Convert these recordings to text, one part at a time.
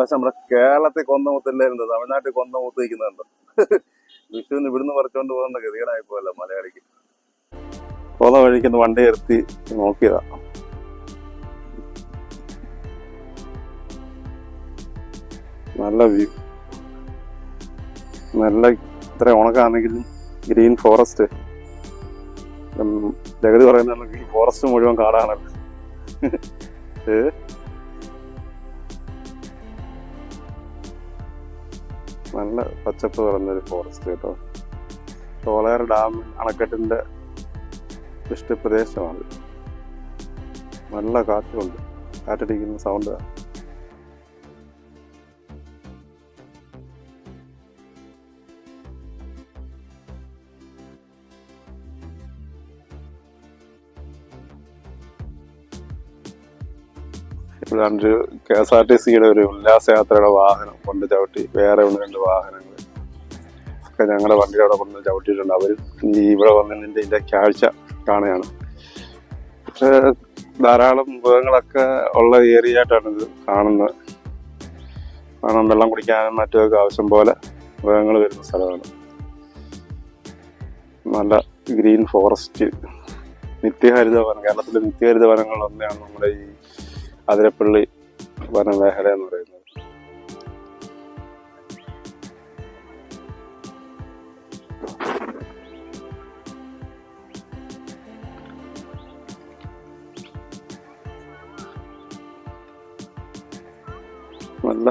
പ്രാവശ്യം നമ്മുടെ കേരളത്തിൽ കൊന്ന മുത്തില്ലായിരുന്നു തമിഴ്നാട്ടിൽ കൊന്ന മുത്ത് നിൽക്കുന്നുണ്ട്. വിഷുവിന് ഇവിടുന്ന് പറിച്ചോണ്ട് പോകുന്ന ഗതികേടായി പോയല്ലോ മലയാളിക്ക്. പോകുന്ന വഴിക്ക് വണ്ടി നിർത്തി നോക്കിയതാ. നല്ല വ്യൂ. നല്ല ഇത്ര ഉണക്കാണെങ്കിലും ഗ്രീൻ ഫോറസ്റ്റ്. ജഗതി പറയുന്ന ഫോറസ്റ്റ് മുഴുവൻ കാടാണല്ലോ. ഏ? നല്ല പച്ചപ്പ് നിറഞ്ഞൊരു ഫോറസ്റ്റ് കേട്ടോ. തോളേർ ഡാം അണക്കെട്ടിന്റെ ഇഷ്ടപ്രദേശമാണ്. നല്ല കാറ്റുണ്ട്. കാറ്റടിക്കുന്ന സൗണ്ട് ഇവിടാണ്ടൊരു കെ എസ് ആർ ടി സിയുടെ ഒരു ഉല്ലാസയാത്രയുടെ വാഹനം കൊണ്ട് ചവിട്ടി വേറെ ഒന്ന് രണ്ട് വാഹനങ്ങൾ ഒക്കെ ഞങ്ങളുടെ വണ്ടിയുടെ അവിടെ കൊണ്ട് ചവിട്ടിയിട്ടുണ്ട്. അവർ ഈ ഇവിടെ വന്നതിന്റെ ഇതിന്റെ കാഴ്ച കാണുകയാണ്. പക്ഷേ ധാരാളം മൃഗങ്ങളൊക്കെ ഉള്ള ഏരിയ ആയിട്ടാണ് ഇത് കാണുന്നത്. കാരണം വെള്ളം കുടിക്കാനും മറ്റുമൊക്കെ ആവശ്യം പോലെ മൃഗങ്ങൾ വരുന്ന സ്ഥലമാണ്. നല്ല ഗ്രീൻ ഫോറസ്റ്റ്. നിത്യഹരിത വനം കേരളത്തിലെ നിത്യഹരിത ഒന്നെയാണ് നമ്മുടെ ഈ അതിരപ്പള്ളി വനമേഖല എന്ന് പറയുന്നത്. നല്ല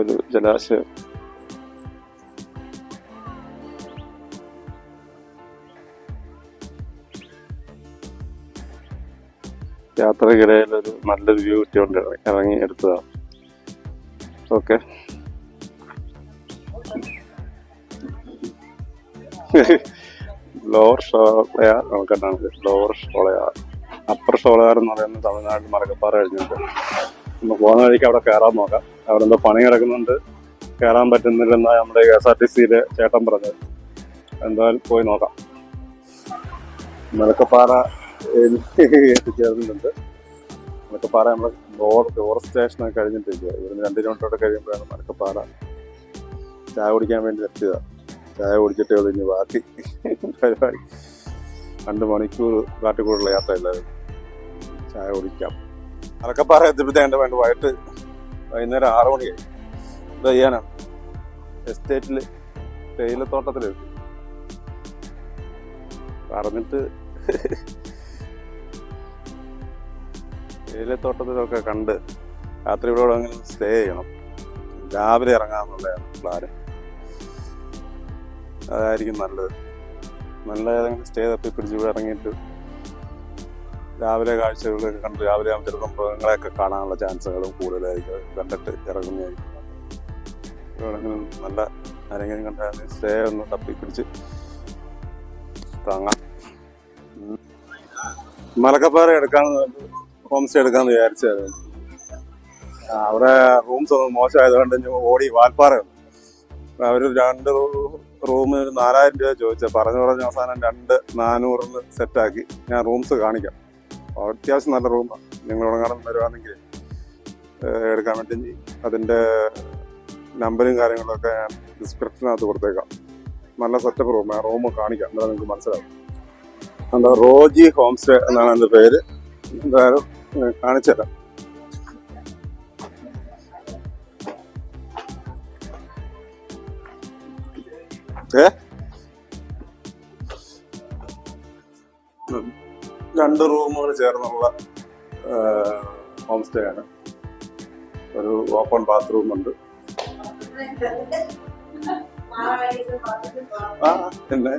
ഒരു ജലാശയം. യാത്രക്കിടയിൽ ഒരു നല്ലൊരു വ്യൂ കിട്ടിയോണ്ട് ഇറങ്ങി- എടുത്തതാണ് ഓക്കെ. ലോവർ ഷോളയാർ നമുക്കെന്താണ് ലോവർ ഷോളയാർ. അപ്പർ ഷോളയാർ എന്ന് പറയുന്നത് തമിഴ്നാട് മറക്കപ്പാറ കഴിഞ്ഞിട്ട്. നമ്മൾ പോകുന്ന വഴിക്ക് അവിടെ കയറാൻ നോക്കാം. അവിടെ എന്തോ പണി കിടക്കുന്നുണ്ട്. കയറാൻ പറ്റുന്നില്ലെന്നാണ് നമ്മുടെ കെ എസ് ആർ ടി സിയിലെ ചേട്ടൻ പറഞ്ഞത്. എന്തായാലും പോയി നോക്കാം. മലക്കപ്പാറ എത്തിച്ചേർന്നിട്ടുണ്ട്. മലക്കപ്പാറ നമ്മുടെ റോഡ് ടൂറിസ്റ്റ് സ്റ്റേഷനൊക്കെ കഴിഞ്ഞിട്ടിരിക്കുക ഇവിടുന്ന് രണ്ട് കിലോമീറ്റർ കഴിയുമ്പോഴാണ് മലക്കപ്പാറ. ചായ കുടിക്കാൻ വേണ്ടി എത്തിയത് ചായ കുടിച്ചിട്ടേ ഉള്ളൂ ഇനി ബാക്കി പരിപാടി. രണ്ട് മണിക്കൂർ കാട്ടിക്കൂടുള്ള യാത്രയില്ലായിരുന്നു ചായ കുടിക്കാം. മലക്കപ്പാറ എത്തിയപ്പോഴത്തേണ്ട വേണ്ട വൈകിട്ട് വൈകുന്നേരം ആറ് മണിയായി. എന്താ ചെയ്യാനാ? എസ്റ്റേറ്റിൽ തേയിലത്തോട്ടത്തിലെത്തി പറഞ്ഞിട്ട് തേയിലത്തോട്ടത്തിലൊക്കെ കണ്ട് രാത്രി ഇവിടെ അങ്ങനെ സ്റ്റേ ചെയ്യണം. രാവിലെ ഇറങ്ങാമെന്നുള്ളതാണ് പ്ലാന് അതായിരിക്കും നല്ലത്. നല്ല ഏതെങ്കിലും സ്റ്റേ തപ്പി പിടിച്ച് ഇവിടെ ഇറങ്ങിയിട്ട് രാവിലെ കാഴ്ചകളൊക്കെ കണ്ട് രാവിലെ ആകുമ്പോൾ ചിലപ്പോൾ മൃഗങ്ങളെയൊക്കെ കാണാനുള്ള ചാൻസുകളും കൂടുതലായിരിക്കും. കണ്ടിട്ട് ഇറങ്ങുന്നതായിരിക്കും. നല്ല ആരെങ്കിലും കണ്ടാൽ സ്റ്റേ ഒന്ന് തപ്പി പിടിച്ച് താങ്ങാം. മലക്കപ്പാറ എടുക്കാന്ന് ഹോം സ്റ്റേ എടുക്കാന്ന് വിചാരിച്ചായിരുന്നു അവിടെ റൂംസ് ഒന്നും മോശമായതുകൊണ്ട് ഓടി വാൽപ്പാറ അവർ രണ്ട് റൂം നാലായിരം രൂപ ചോദിച്ചത് പറഞ്ഞു പറഞ്ഞ അവസാനം രണ്ട് നാനൂറിന് സെറ്റാക്കി ഞാൻ റൂംസ് കാണിക്കാം. അത്യാവശ്യം നല്ല റൂമാണ് നിങ്ങൾ ഉടങ്ങാടം വരുവാണെങ്കിൽ എടുക്കാൻ വേണ്ടി അതിന്റെ നമ്പരും കാര്യങ്ങളൊക്കെ ഞാൻ ഡിസ്ക്രിപ്ഷനകത്ത് കൊടുത്തേക്കാം. നല്ല സെറ്റപ്പ് റൂം ആ. റൂം കാണിക്കാം. എന്നാലും നിങ്ങൾക്ക് മനസ്സിലാവും. എന്താ റോജി ഹോം സ്റ്റേ എന്നാണ് എന്റെ പേര്. എന്തായാലും ഏ രണ്ട് റൂമുകൾ ചേർന്നുള്ള ഹോം സ്റ്റേ ആണ്. ഒരു ഓപ്പൺ ബാത്റൂം ഉണ്ട്. ആ പിന്നെ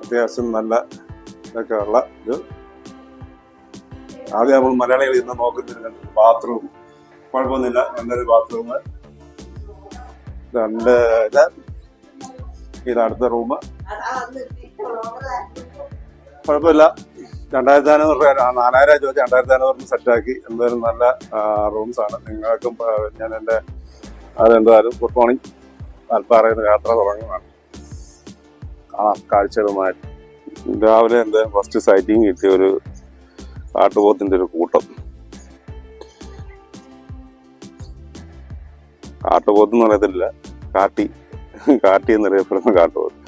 അത്യാവശ്യം നല്ല ഇതൊക്കെ ഉള്ള ഇത്. ആദ്യം നമ്മൾ മലയാളികൾ ഇന്ന് നോക്കുന്നില്ല ബാത്റൂം കുഴപ്പമൊന്നുമില്ല. നല്ലൊരു ബാത്റൂം രണ്ട് ഇത്. ഇത് അടുത്ത റൂം കുഴപ്പമില്ല. രണ്ടായിരത്തി അഞ്ഞൂറ് രൂപ നാലായിരം ചോദിച്ചാൽ രണ്ടായിരത്തി അഞ്ഞൂറിന് സെറ്റാക്കി എന്തായാലും നല്ല റൂംസ് ആണ്. നിങ്ങൾക്കും ഞാൻ എന്റെ അതെന്തായാലും ഗുഡ് മോർണിംഗ് അൽപ്പാറയിൽ നിന്ന് യാത്ര തുടങ്ങുന്നതാണ് കാണാം. കാഴ്ചകളുമായിട്ട്. രാവിലെ എന്താ ഫസ്റ്റ് സൈറ്റിങ് കിട്ടിയ ഒരു ആട്ടുപോത്തിന്റെ ഒരു കൂട്ടം. കാട്ടുപോത്ത് എന്ന് പറയത്തില്ല കാട്ടി. കാട്ടി എന്നറിയപ്പെടുന്ന കാട്ടുപോത്ത്.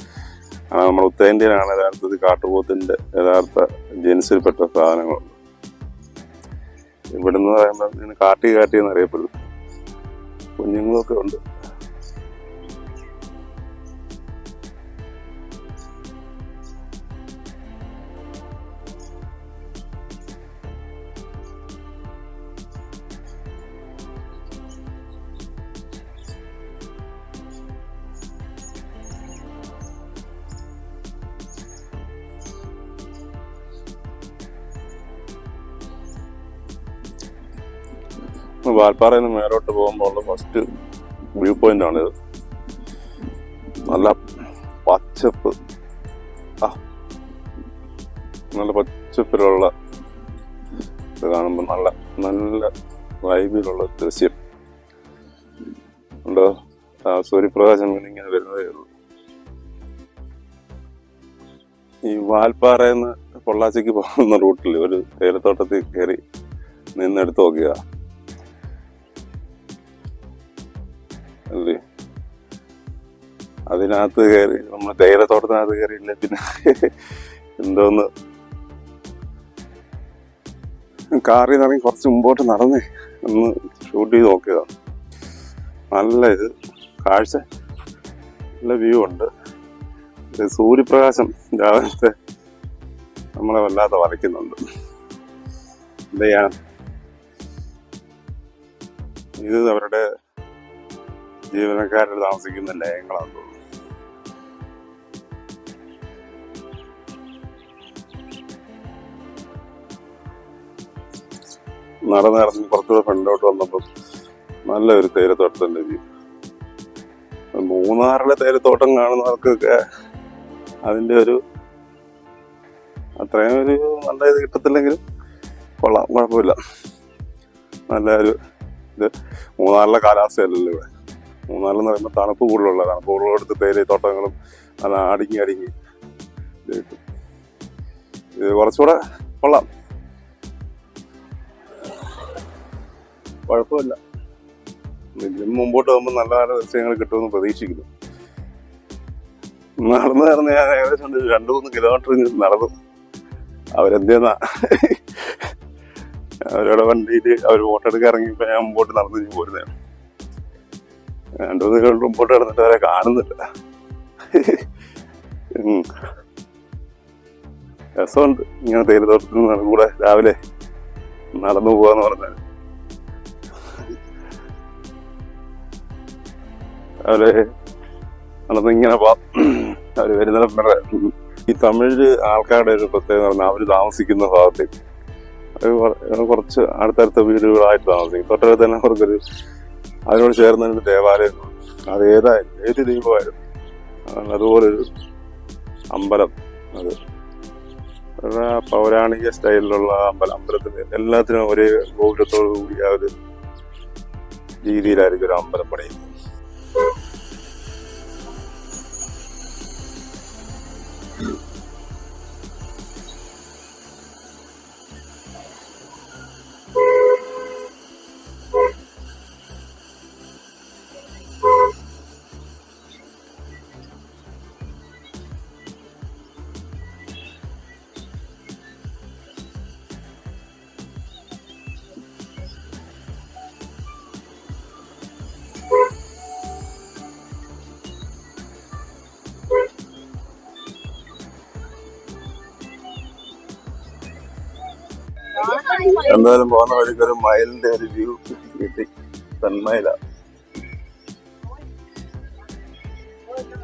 കാരണം നമ്മൾ ഉത്തരേന്ത്യയിലാണ് യഥാർത്ഥത്തിൽ കാട്ടുപോത്തിന്റെ യഥാർത്ഥ ജനിസിൽപ്പെട്ട സാധനങ്ങളുണ്ട് നിന്ന് പറയുമ്പോൾ കാട്ടി കാട്ടി എന്നറിയപ്പെടുന്നു കുഞ്ഞുങ്ങളൊക്കെ ഉണ്ട്. വാൽപ്പാറയിൽ നിന്ന് മേലോട്ട് പോകുമ്പോൾ ഉള്ള ഫസ്റ്റ് വ്യൂ പോയിന്റ് ആണിത്. നല്ല പച്ചപ്പ്. നല്ല പച്ചപ്പിലുള്ള ഇത് കാണുമ്പോൾ നല്ല നല്ല വൈബിലുള്ള ദൃശ്യം. ഉണ്ടോ? സൂര്യപ്രകാശം ഇങ്ങനെ വരുന്നതേ ഉള്ളൂ. ഈ വാൽപ്പാറയിൽ നിന്ന് പൊള്ളാച്ചിക്ക് പോകുന്ന റൂട്ടിൽ ഒരു തേയിലത്തോട്ടത്തിൽ കയറി നിന്നെടുത്ത് നോക്കുക. അല്ലേ അതിനകത്ത് കയറി നമ്മൾ തേയിലത്തോട്ടത്തിനകത്ത് കയറിയില്ല പിന്നെ? എന്തോന്ന്? കാറിൽ നിന്ന് ഇറങ്ങി കുറച്ച് മുമ്പോട്ട് നടന്നേ ഒന്ന് ഷൂട്ട് ചെയ്ത് നോക്കിയതാണ് നല്ല ഇത്. കാഴ്ച. നല്ല വ്യൂ ഉണ്ട്. സൂര്യപ്രകാശം രാവിലത്തെ നമ്മളെ വല്ലാതെ വരയ്ക്കുന്നുണ്ട്. എന്ത് ചെയ്യാൻ ഇത് അവരുടെ ജീവനക്കാരിൽ താമസിക്കുന്ന ലയങ്ങളാണ് തോന്നുന്നു നടന്ന് നടന്ന് കുറച്ചുകൂടെ ഫ്രണ്ടോട്ട് വന്നപ്പോൾ നല്ലൊരു തേയിലത്തോട്ടം വ്യൂ മൂന്നാറിലെ തേയിലത്തോട്ടം കാണുന്നവർക്കൊക്കെ അതിന്റെ ഒരു അത്രയും ഒരു നല്ല ഇത് കിട്ടത്തില്ലെങ്കിലും കൊള്ളാം കുഴപ്പമില്ല. നല്ല ഒരു ഇത്. മൂന്നാറിലെ കാലാവസ്ഥയല്ലല്ലോ ഇവിടെ. മൂന്നാറിലെന്ന് പറയുമ്പോൾ തണുപ്പ് കൂടുതലുള്ള തണുപ്പ് കൂടുതലെടുത്ത് തേയില തോട്ടങ്ങളും നല്ല അടുങ്ങി അടുങ്ങി ഇത് കുറച്ചുകൂടെ കൊള്ളാം. കുഴപ്പമില്ല. ഇതിന് മുമ്പോട്ട് പോകുമ്പോൾ നല്ല നല്ല ദൃശ്യങ്ങൾ കിട്ടുമെന്ന് പ്രതീക്ഷിക്കുന്നു. നടന്നു നടന്ന് ഞാൻ ഏകദേശം രണ്ടു മൂന്ന് കിലോമീറ്റർ നടന്നു. അവരെന്തേന്നാ? അവരുടെ വണ്ടിയിൽ അവർ ഫോട്ടോ എടുക്കാൻ ഇറങ്ങിയപ്പോൾ ഞാൻ മുമ്പോട്ട് നടന്നു പോരുന്നതാണ്. രണ്ടു മൂന്ന് മുമ്പോട്ട് കിടന്നിട്ട് അവരെ കാണുന്നില്ല. രസമുണ്ട് ഇങ്ങനെ തേയിലത്തോട്ടത്തിൽ നിന്ന് കൂടെ രാവിലെ നടന്നു പോവാന്ന് പറഞ്ഞാൽ അവർ നടന്ന് പോവാം അവർ വരുന്ന വരെ ഈ തമിഴ് ആൾക്കാരുടെ ഒരു പ്രത്യേകത പറഞ്ഞാൽ അവർ താമസിക്കുന്ന ഭാഗത്തേക്ക് കുറച്ച് അടുത്തടുത്ത വീടുകളായിട്ട് താമസിക്കും. തൊട്ടടുത്ത് തന്നെ അവർക്കൊരു അതിനോട് ചേർന്ന് ഒരു ദേവാലയം അത് ഏതായാലും ഏത് ദൈവമായാലും അതുപോലെ അതുപോലൊരു അമ്പലം അത്. പൗരാണിക സ്റ്റൈലിലുള്ള അമ്പലം. അമ്പലത്തിന് എല്ലാത്തിനും ഒരേ ഗോപുരത്തോടു കൂടി ആ ഒരു രീതിയിലായിരിക്കും ഒരു അമ്പലം പണിയുന്നത്. എന്തായാലും പോകുന്ന വഴിക്ക് ഒരു മയിലിന്റെ ഒരു വ്യൂ കിട്ടി. തന്മയില.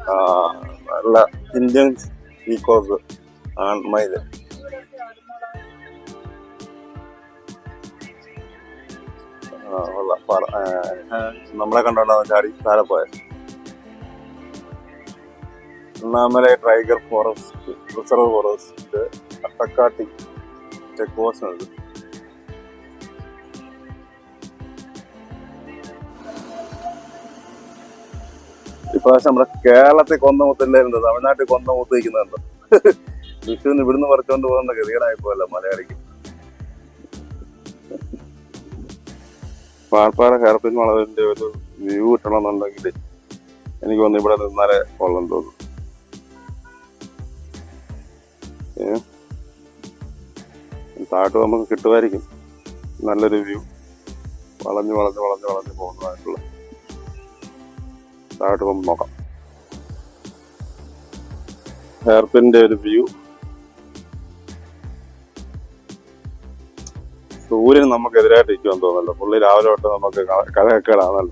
ആ നല്ല ഇന്ത്യൻ പീക്കോക്ക് ആൺമയിൽ ആ കൊള്ളാം പറ- ആ, ആ, നമ്മളെ കണ്ടോണ്ടാ ചാടി താഴെ പോയ. ഒന്നാമലെ tiger forest reserve forest Attakatti check post ഇപ്രാവശ്യം നമ്മുടെ കേരളത്തിൽ കൊന്നമുത്തില്ലായിരുന്നു തമിഴ്നാട്ടിൽ കൊന്നമുത്ത് വയ്ക്കുന്നുണ്ട് വിഷുവിന് ഇവിടുന്ന് പറിച്ചുകൊണ്ട് പോകുന്ന ഗതികേടായി പോയല്ലോ മലയാളിക്ക്. പാൽപ്പാറ ഹെയർപിൻ വളവിന്റെ ഒരു വ്യൂ കിട്ടണമെന്നുണ്ടെങ്കിൽ എനിക്ക് വന്ന് ഇവിടെ നിന്നാലേ കൊള്ളം തോന്നുന്നു താട്ട് നമുക്ക് കിട്ടുമായിരിക്കും. നല്ലൊരു വ്യൂ വളഞ്ഞ് വളഞ്ഞ് വളഞ്ഞ് വളഞ്ഞ് പോകുന്നതായിട്ടുള്ള താഴോട്ട് പോകുമ്പോൾ നോക്കാം. ഹെയർപിന്റെ ഒരു വ്യൂ സൂര്യൻ നമുക്ക് എതിരായിട്ട് ഇരിക്കുമെന്ന് തോന്നല്ലോ പുള്ളി രാവിലെ തൊട്ട് നമുക്ക് കഥയൊക്കെയാണല്ലോ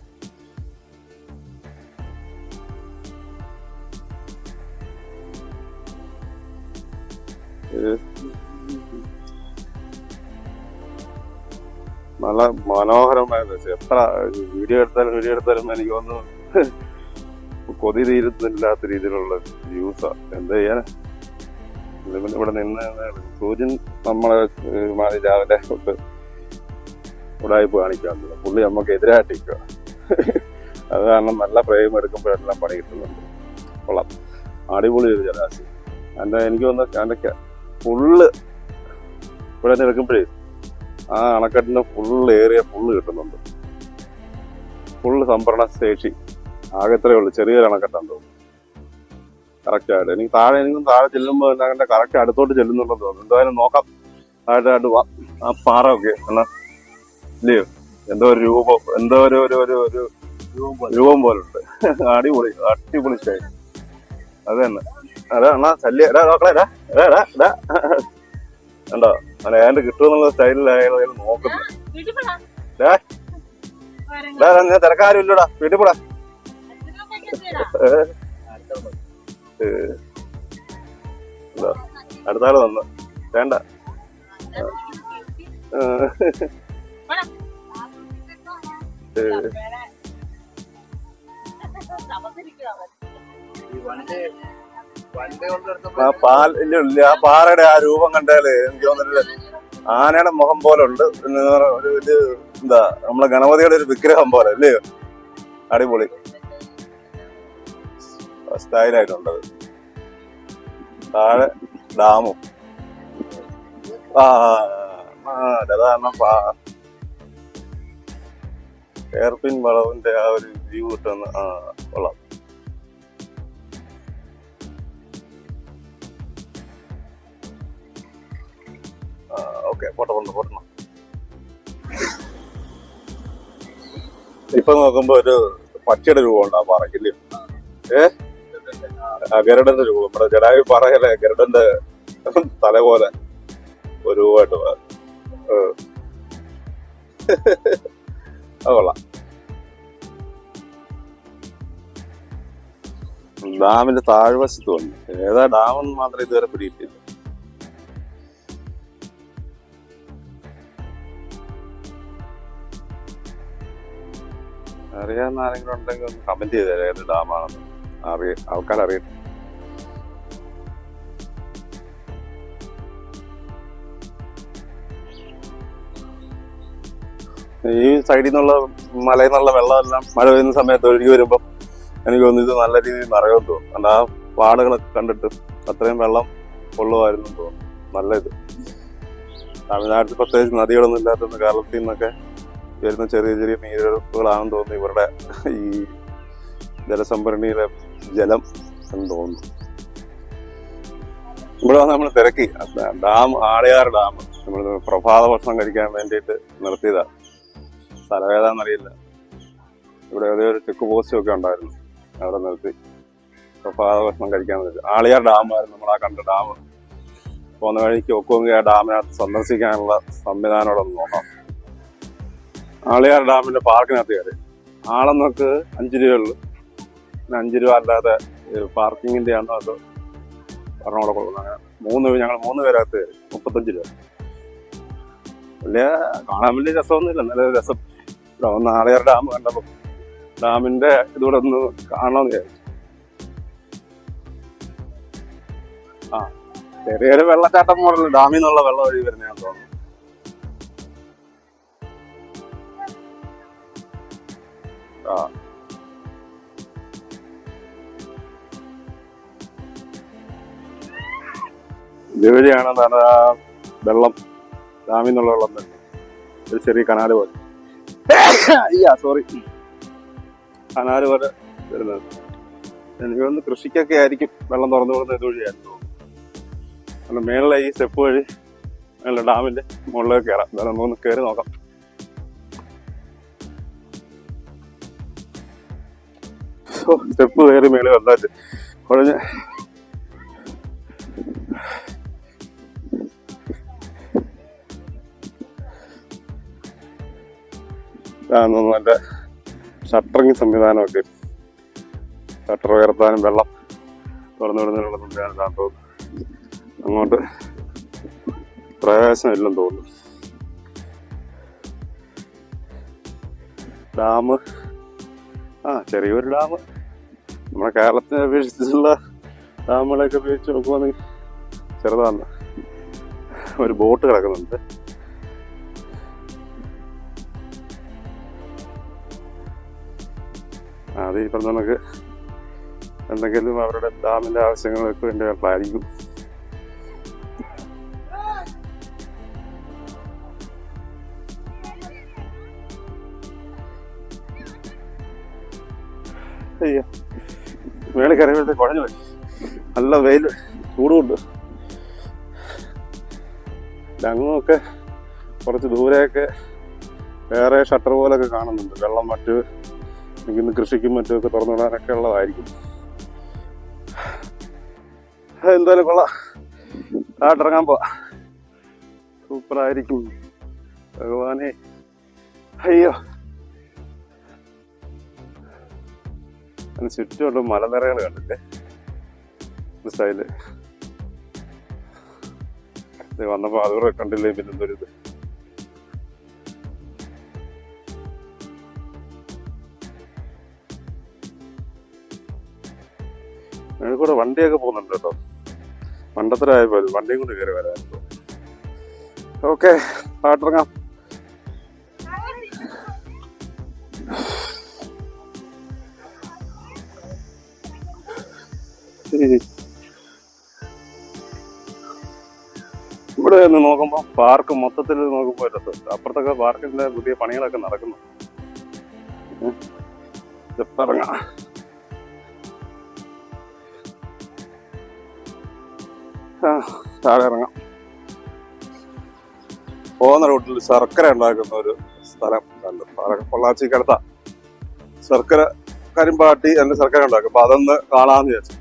നല്ല മനോഹരമായ എത്ര വീഡിയോ എടുത്താലും വീഡിയോ എടുത്താലും എനിക്ക് തോന്നുന്നു കൊതി തീരുന്നില്ലാത്ത രീതിയിലുള്ള വ്യൂസാ എന്താ ചെയ്യാൻ ഇവിടെ നിന്ന് സൂര്യൻ നമ്മളെ രാവിലെ തൊട്ട് ഉടായ്പ കാണിക്കാറുണ്ട് പുള്ളി നമുക്ക് എതിരായിട്ടിരിക്കുക അത് കാരണം നല്ല പ്രേമം എടുക്കുമ്പോഴെല്ലാം പണി കിട്ടുന്നുണ്ട്. കൊള്ളാം. അടിപൊളി ഒരു ജലാശയം. എന്റെ എനിക്ക് തോന്നുന്നു എന്റെ ഫുള്ള് ഇവിടെ നിൽക്കുമ്പോഴേ ആ അണക്കെട്ടിന്റെ ഫുള്ള് ഏറിയ ഫുള്ള് കിട്ടുന്നുണ്ട്. ഫുള്ള് സംഭരണ ശേഷി ആകെ ഇത്രയേ ഉള്ളൂ. ചെറിയൊരു അണക്കെട്ടാന്ന് തോന്നുന്നു. കറക്റ്റ് ആയിട്ട്. എനിക്ക് താഴെ എനിക്കും താഴെ ചെല്ലുമ്പോൾ അങ്ങനെ കറക്റ്റ് അടുത്തോട്ട് ചെല്ലുന്നുള്ളത് തോന്നുന്നു. എന്തായാലും നോക്കാം. ആയിട്ട് വാ ആ പാറ ഒക്കെ എന്നാ ഇല്ലയോ എന്തോ ഒരു രൂപം എന്തോ ഒരു ഒരു ഒരു ഒരു രൂപം പോലെ ഉണ്ട് അടിപൊളി. അടിപൊളി സ്റ്റൈൽ അത് തന്നെ. അതാ എന്നാ ശല്യ. എടാ നോക്കളെ എടാ. എടാ എടാ എടാ. കണ്ടോ? അല്ല ഏതാണ്ട് കിട്ടുമെന്നുള്ള സ്റ്റൈലിലായാലും നോക്കുന്നു ഞാൻ തിരക്കാരും ഇല്ലടാ. വീട്ടിൽ പോടാ. അച്ഛനമ്മയ്ക്ക് എന്തിനാ? അടുത്ത ആൾ തന്നു വേണ്ട. ആ പാൽ ഇല്ല. ആ പാറയുടെ ആ രൂപം കണ്ടാൽ എനിക്ക് തോന്നുന്നില്ല. ആനയുടെ മുഖം പോലെ ഉണ്ട്. പിന്നെ ഒരു ഇത് എന്താ നമ്മളെ ഗണപതിയുടെ ഒരു വിഗ്രഹം പോലെ അല്ലേ? അടിപൊളി. സ്റ്റൈലായിട്ടുണ്ട് അത്. താഴെ ഡാമും. ആ പാ എയർപിൻ വളവിന്റെ ആ ഒരു വ്യൂ കിട്ടുന്ന ആ കൊള്ളാം. ഓക്കെ പോട്ടെ പോട്ടെ പോട്ടെ ഇപ്പൊ നോക്കുമ്പോ ഒരു പച്ചയുടെ രൂപം ഉണ്ട് ആ പാറയ്ക്കില്ലേ ഏ? ആ ഗരുഡന്റെ രൂപം നമ്മുടെ ജഡായു പറയലെ ഗരുഡന്റെ തല പോലെ ഒരു രൂപമായിട്ട്. അത് കൊള്ളാം. ഡാമിന്റെ താഴ്വശത്ത് വന്നു. ഏതാ ഡാമെന്ന് മാത്രം ഇതുവരെ പിടിയിട്ടില്ല. അറിയാവുന്ന ആരെങ്കിലും ഉണ്ടെങ്കിൽ ഒന്ന് കമന്റ് ചെയ്തേരെ ഏത് ഡാമാണെന്ന്. അറിയ ver. ഈ സൈഡിൽ നിന്നുള്ള മലയിൽ നിന്നുള്ള വെള്ളമെല്ലാം മഴ പെയ്യുന്ന സമയത്ത് ഒഴുകി വരുമ്പോൾ എനിക്ക് തോന്നുന്നു ഇത് നല്ല രീതിയിൽ നിറയുമെന്ന് തോന്നുന്നു ആ പാടുകളൊക്കെ കണ്ടിട്ട് അത്രയും വെള്ളം കൊള്ളുമായിരുന്നു തോന്നുന്നു നല്ല ഇത് തമിഴ്നാട്ടിൽ പ്രത്യേകിച്ച് നദികളൊന്നും ഇല്ലാത്ത കേരളത്തിൽ നിന്നൊക്കെ വരുന്ന ചെറിയ ചെറിയ നീരൊഴുക്കുകളാണെന്ന് തോന്നുന്നു ഇവരുടെ ഈ ജലസംഭരണിയിലെ ജലം എന്ന് തോന്നുന്നു. ഇവിടെ നമ്മൾ തിരക്കി. Dam Aliyar dam. നമ്മൾ പ്രഭാത ഭക്ഷണം കഴിക്കാൻ വേണ്ടിയിട്ട് നിർത്തിയതാ. സ്ഥലം ഏതാണെന്നറിയില്ല ഇവിടെ ഏതോ ഒരു ചെക്ക് പോസ്റ്റും ഒക്കെ ഉണ്ടായിരുന്നു. അവിടെ നിർത്തി. പ്രഭാത ഭക്ഷണം കഴിക്കാൻ വേണ്ടി. ആളിയാർ ഡാമായിരുന്നു നമ്മൾ ആ കണ്ട ഡാം. പോകുന്ന വഴിക്ക് ഒക്കുമെങ്കിൽ ആ ഡാമിനകത്ത് സന്ദർശിക്കാനുള്ള സംവിധാനം അവിടെ നോക്കാം. ആളിയാർ ഡാമിന്റെ പാർക്കിനകത്ത് കയറി. ആളെന്നൊക്കെ അഞ്ച് രൂപയുള്ളൂ അഞ്ച് രൂപ അല്ലാതെ പാർക്കിങ്ങിന്റെ ആണോ അതോ പറഞ്ഞോളെ കൊടുക്കുന്നത് അങ്ങനെ മൂന്ന് ഞങ്ങൾ മൂന്ന് പേരകത്ത് മുപ്പത്തഞ്ച് രൂപ വലിയ കാണാൻ വലിയ രസമൊന്നുമില്ല. നല്ല രസം. ഇവിടെ ഒന്ന് ആളിയാർ ഡാം കണ്ടപ്പോൾ ഡാമിന്റെ ഇതുകൂടെ ഒന്ന് കാണണമെന്ന് വിചാരിച്ചു. ആ ചെറിയൊരു വെള്ളച്ചാട്ടം മോഡൽ ഡാമിൽ നിന്നുള്ള വെള്ളം ഒഴുകി വരുന്നതാണെന്ന് തോന്നുന്നു. ആ. എന്താണ് വെള്ളം ഡാമിൽ നിന്നുള്ള വെള്ളം തന്നെ. ഒരു ചെറിയ കനാല് പോലെ. അയ്യാ സോറി കനാല് പോലെ വരുന്നത്. എനിക്ക് തോന്നുന്നു കൃഷിക്കൊക്കെ ആയിരിക്കും വെള്ളം തുറന്നു വിടുന്നത് ഇതുവഴിയായിരുന്നു വഴിയായിരുന്നു കാരണം മേളിലെ ഈ സ്റ്റെപ്പ് വഴി മേളിലെ ഡാമിന്റെ മുകളിലേക്ക് കയറാം. എന്തായാലും നമുക്കൊന്ന് കയറി നോക്കാം. സ്റ്റെപ്പ് കയറി മേളിൽ വന്നാച്ച് കുഴഞ്ഞ് എന്റെ ഷട്ടറിങ് സംവിധാനമൊക്കെ. ഷട്ടർ ഉയർത്താനും വെള്ളം തുറന്നു വിടുന്നതിനുള്ള സംവിധാനം തോന്നുന്നു അങ്ങോട്ട് പ്രയാസമില്ലെന്ന് തോന്നുന്നു. ഡാം. ആ ചെറിയൊരു ഡാം. നമ്മുടെ കേരളത്തിനെ അപേക്ഷിച്ചുള്ള ഡാമുകളെയൊക്കെ ഉപയോഗിച്ച് നോക്കുവാണെങ്കിൽ ചെറുതാണ്. ഒരു ബോട്ട് കിടക്കുന്നുണ്ട്. അത് ഈ പറഞ്ഞ നമുക്ക് എന്തെങ്കിലും അവരുടെ ഡാമിന്റെ ആവശ്യങ്ങൾക്ക് വേണ്ടിയുള്ളതായിരിക്കും അയ്യോ മേളിൽ കയറിയപ്പോഴത്തെ കുഴഞ്ഞു പോയി. നല്ല വെയിൽ ചൂടുമുണ്ട്. ഞങ്ങളൊക്കെ കുറച്ച് ദൂരെയൊക്കെ വേറെ ഷട്ടർ പോലൊക്കെ കാണുന്നുണ്ട്. വെള്ളം മറ്റ് ഇന്ന് കൃഷിക്കും മറ്റുമൊക്കെ തുറന്നു വിടാനൊക്കെ ഉള്ളതായിരിക്കും. എന്തായാലും കൊള്ളാം. നാട്ടിറങ്ങാൻ പോവാ. സൂപ്പറായിരിക്കും. ഭഗവാനെ. അയ്യോ. അതിന് ചുറ്റുമുള്ള മലനിരകൾ കണ്ടില്ലേ? സ്റ്റൈൽ. വന്നപ്പോൾ വന്നപ്പോ അതുകൂടെ കണ്ടില്ലേ? പിന്നെ എന്തൊരു കൂടെ വണ്ടിയൊക്കെ പോകുന്നുണ്ട് കേട്ടോ. മണ്ടത്തരായപ്പോ വണ്ടിയും കൊണ്ട് കയറി വരാൻ ഓക്കെ പാട്ടിറങ്ങാം. ഇവിടെ നിന്ന് നോക്കുമ്പോൾ പാർക്ക് മൊത്തത്തിൽ നോക്കുമ്പോൾ അപ്പുറത്തൊക്കെ പാർക്കിന്റെ പുതിയ പണികളൊക്കെ നടക്കുന്നു. പറഞ്ഞ താഴെ ഇറങ്ങാം പോകുന്ന റൂട്ടിൽ ശർക്കര ഉണ്ടാക്കുന്ന ഒരു സ്ഥലം കണ്ടു. പൊള്ളാച്ചിക്കടുത്ത. ശർക്കര കരിമ്പാട്ടി എന്ന ശർക്കര ഉണ്ടാക്കും. അപ്പൊ അതൊന്ന് കാണാന്ന് വിചാരിച്ചു.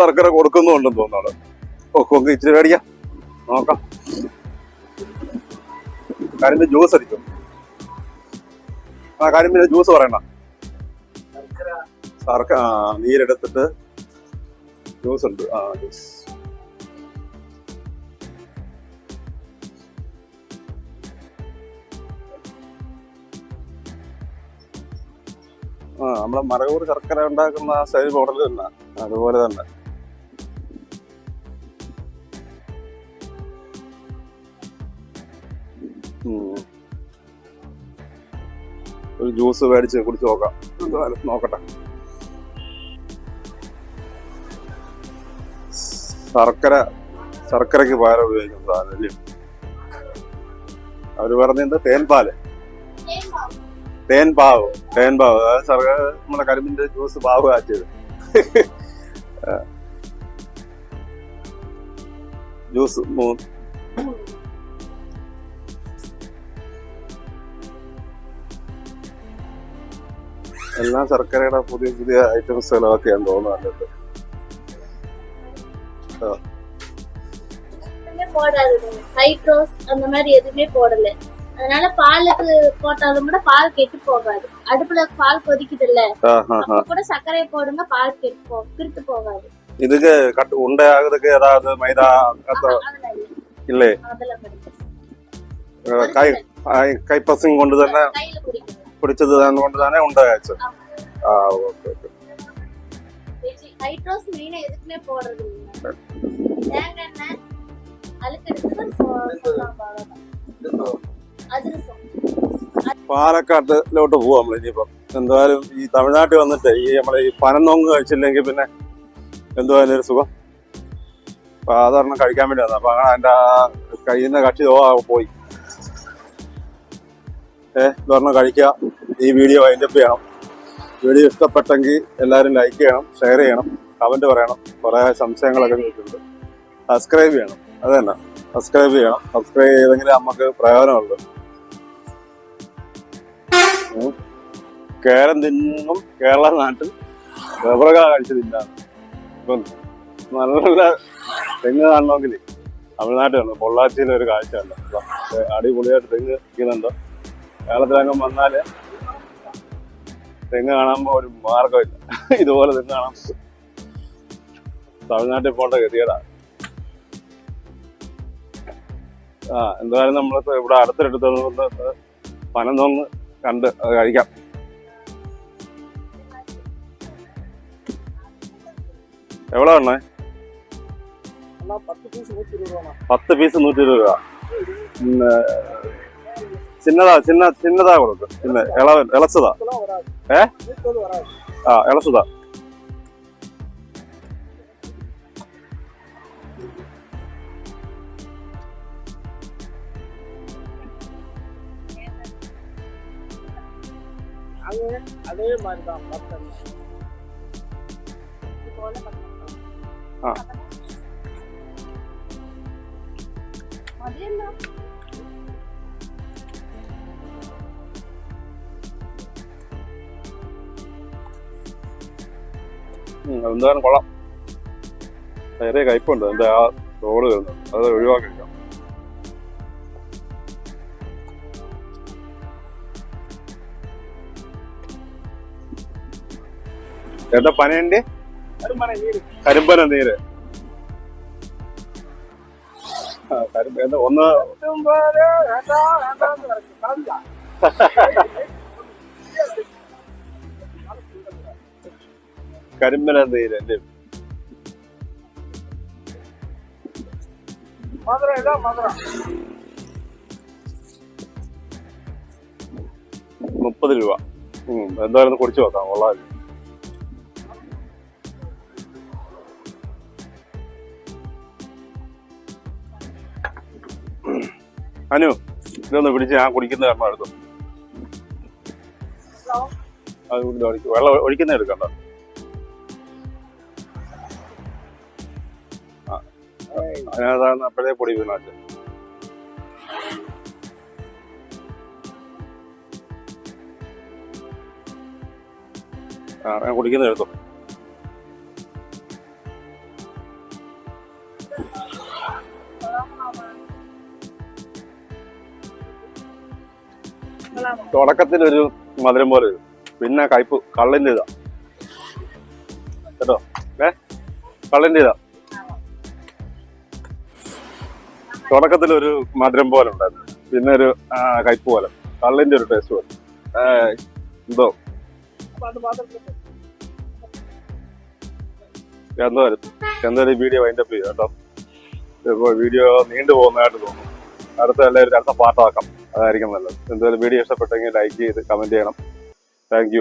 ശർക്കര കൊടുക്കുന്നുണ്ടെന്ന് തോന്നുന്നു ഓ ഒക്കെ ഇച്ചിരി മേടിക്കാം. നോക്കാം. കരിമ്പ് ജ്യൂസ് അടിക്കും ആ കരിമ്പിന്റെ ജ്യൂസ് പറയണ്ട. ശർക്കര നീരെടുത്തിട്ട് ജ്യൂസ് ഉണ്ട്. ആ ജ്യൂസ് ആ നമ്മളെ മരകൂർ ശർക്കര ഉണ്ടാക്കുന്ന ആ സ്റ്റൈൽ മോഡൽ തന്നെ. അതുപോലെ തന്നെ. ഒരു ജ്യൂസ് മേടിച്ച് കുടിച്ച് നോക്കാം. നോക്കട്ടെ. ശർക്കര ശർക്കരക്ക് പകരം ഉപയോഗിക്കുന്ന സാധനം അവർ പറഞ്ഞത് തേൻപാൽ. തേൻപാവ്. തേൻപാവ് അതായത് ശർക്കര നമ്മുടെ കരിമ്പിന്റെ ജ്യൂസ് പാവ് കാച്ചിയത് ജ്യൂസ് മൂ- എല്ലാം ശർക്കരയുടെ പുതിയ പുതിയ ഐറ്റംസുകളൊക്കെയാണ് തോന്നുന്നത് எதுவுமே போடாதுங்க ஹைட்ரோஸ் அந்த மாதிரி எதுவுமே போடல அதனால பாலுக்கு போட்டாலும் கூட பால் கெட்டு போகாது. அடுப்புல பால் கொதிக்குது இல்ல கூட சர்க்கரை போடுங்க பால் கெட்டு போ கிருத்து போகாது. இதுக்கு கட்டு உண்டை ஆகுறதுக்கு ஏதாவது மைதா இல்ல. கை கைப்பசங்க கொண்டு தானே பிடிச்சது தான் கொண்டு தானே உண்டாயாச்சு ஆ ஓகே ஓகே. ஹைட்ரோஸ் மெயினா எதுக்குமே போடுறது தேங்காய் எண்ணெய் அழுக்கு எடுத்து പാലക്കാട്ടിലോട്ട് പോവാം നമ്മൾ ഇനിയിപ്പം. എന്തായാലും ഈ തമിഴ്നാട്ടിൽ വന്നിട്ട് ഈ നമ്മളെ ഈ പനന്നൊങ്ങ് കഴിച്ചില്ലെങ്കിൽ പിന്നെ എന്തുവായാലും ഒരു സുഖം. സാധാരണ കഴിക്കാൻ വേണ്ടി വന്നത് അപ്പൊ അങ്ങനെ ആ കയ്യിൽ കക്ഷി പോയി. ഏ ഇതൊരെണ്ണം കഴിക്കുക. ഈ വീഡിയോ അതിന്റെ ചെയ്യണം. വീഡിയോ ഇഷ്ടപ്പെട്ടെങ്കിൽ എല്ലാവരും ലൈക്ക് ചെയ്യണം ഷെയർ ചെയ്യണം കമന്റ് പറയണം. കുറെ സംശയങ്ങളൊക്കെ ചോദിച്ചിട്ടുണ്ട് സബ്സ്ക്രൈബ് ചെയ്യണം. അത് തന്നെ. സബ്സ്ക്രൈബ് ചെയ്യണം. സബ്സ്ക്രൈബ് ചെയ്തെങ്കിൽ നമുക്ക് പ്രയോജനമുള്ളൂ. കേരം തിന്നും കേരള നാട്ടിൽ റബ്ബർ കഴിച്ചതില്ല ഇപ്പം നല്ല തെങ്ങ് കാണണമെങ്കിൽ തമിഴ്നാട്ടിൽ ഉണ്ട് പൊള്ളാച്ചിയിലെ ഒരു കാഴ്ച ഉണ്ട് അടിപൊളിയായിട്ട് തെങ്ങ് ഇരിക്കുന്നുണ്ട്. കേരളത്തിലങ്ങും വന്നാൽ തെങ്ങ് കാണുമ്പോൾ ഒരു മാർഗമില്ല ഇതുപോലെ തെങ്ങ് കാണാൻ തമിഴ്നാട്ടിൽ പോകേണ്ട ഗതികേടാണ് ആ എന്തായാലും നമ്മളിപ്പോ ഇവിടെ അടുത്തെടുത്ത് പനം തോന്ന് കണ്ട് കഴിക്കാം. എവിടെ വേണേ പത്ത് പീസ് നൂറ്റി ഇരുപത് രൂപ പിന്നെ ചിന്നതാ ചിന്ന ചിന്നതാ കൊടുക്കും. പിന്നെ ഇളവൻ ഇളച്ചതാ. ഏ? ആ ഇളച്ചതാ. അതേ മാറ്റാം പത്ത് പോലെ എന്തായാലും കൊള്ളാം. ചെറിയ കയ്പുണ്ട്. എന്റെ ആ റോഡ് വരുന്നത്. അത് ഒഴിവാക്കി എന്താ പനയുണ്ട് കരിമ്പന നീര്. ഒന്ന്? കരിമ്പന നീര് മുപ്പത് രൂപ. ഉം എന്തായാലും കുടിച്ചു നോക്കാം. കൊള്ളാമല്ലോ അനു ഇതൊന്ന് പിടിച്ച് ഞാൻ കുടിക്കുന്ന കാരണം എടുത്തു. അത് കുടിച്ച് ഒഴിക്ക്. വെള്ളം ഒഴിക്കുന്ന എടുക്കണ്ട. അതിനകത്താണ് അപ്പോഴേ പൊടി വീണാച്ച് ആ ഞാൻ കുടിക്കുന്ന എടുത്തു. തുടക്കത്തിനൊരു മധുരം പോലെ വരും. പിന്നെ കയ്പ് കള്ളിന്റെ ഇതാ. കേട്ടോ? ഏ? കള്ളിന്റെ ഇതാ. തുടക്കത്തിലൊരു മധുരം പോലെ ഉണ്ടായിരുന്നു. പിന്നെ ഒരു കയ്പ് പോലെ. കള്ളിന്റെ ഒരു ടേസ്റ്റ് പോലെ. എന്തോ? എന്തോ എന്തായാലും വീഡിയോ വൈൻഡപ്പ് ചെയ്യും കേട്ടോ. ഇപ്പോൾ വീഡിയോ നീണ്ടു പോകുന്നതായിട്ട് തോന്നുന്നു. അടുത്ത എല്ലാവരും അടുത്ത പാട്ടാക്കാം അതായിരിക്കും നല്ലത്. എന്തായാലും വീഡിയോ ഇഷ്ടപ്പെട്ടെങ്കിൽ ലൈക്ക് ചെയ്ത് കമന്റ് ചെയ്യണം. താങ്ക്